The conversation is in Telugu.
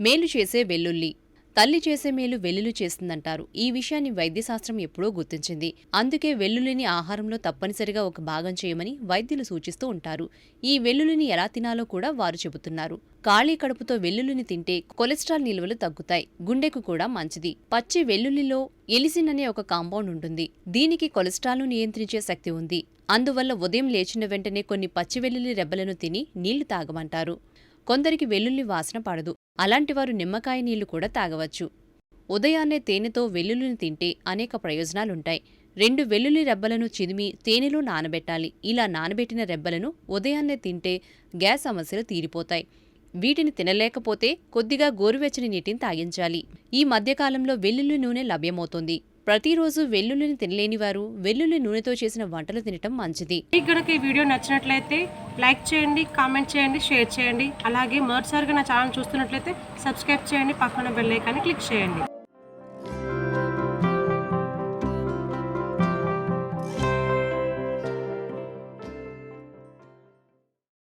మేలు చేసే వెల్లుల్లి. తల్లి చేసే మేలు వెల్లుల్లి చేస్తుందంటారు. ఈ విషయాన్ని వైద్యశాస్త్రం ఎప్పుడో గుర్తించింది. అందుకే వెల్లుల్లిని ఆహారంలో తప్పనిసరిగా ఒక భాగం చేయమని వైద్యులు సూచిస్తూ ఉంటారు. ఈ వెల్లుల్లిని ఎలా తినాలో కూడా వారు చెబుతున్నారు. ఖాళీ కడుపుతో వెల్లుల్లిని తింటే కొలెస్ట్రాల్ నిల్వలు తగ్గుతాయి. గుండెకు కూడా మంచిది. పచ్చి వెల్లుల్లిలో ఎలిసిన్ అనే ఒక కాంపౌండ్ ఉంటుంది. దీనికి కొలెస్ట్రాల్ను నియంత్రించే శక్తి ఉంది. అందువల్ల ఉదయం లేచిన వెంటనే కొన్ని పచ్చి వెల్లుల్లి రెబ్బలను తిని నీళ్ళు తాగమంటారు. కొందరికి వెల్లుల్లి వాసన పడదు. అలాంటివారు నిమ్మకాయ నీళ్ళు కూడా తాగవచ్చు. ఉదయాన్నే తేనెతో వెల్లుల్లిని తింటే అనేక ప్రయోజనాలుంటాయి. రెండు వెల్లుల్లి రెబ్బలను చిదిమి తేనెలో నానబెట్టాలి. ఇలా నానబెట్టిన రెబ్బలను ఉదయాన్నే తింటే గ్యాస్ సమస్యలు తీరిపోతాయి. వీటిని తినలేకపోతే కొద్దిగా గోరువెచ్చని నీటిని తాగించాలి. ఈ మధ్యకాలంలో వెల్లుల్లి నూనె లభ్యమవుతుంది. ప్రతిరోజు వెల్లుల్లిని తినలేని వారు వెల్లుల్లి నూనెతో చేసిన వంటలు తినటం మంచిది. ఈ వీడియో నచ్చినట్లయితే లైక్ చేయండి కామెంట్ చేయండి షేర్ చేయండి. అలాగే మరోసారిగా నా ఛానల్ చూస్తున్నట్లయితే సబ్స్క్రైబ్ చేయండి పక్కన బెల్ ఐకాన్ని క్లిక్ చేయండి.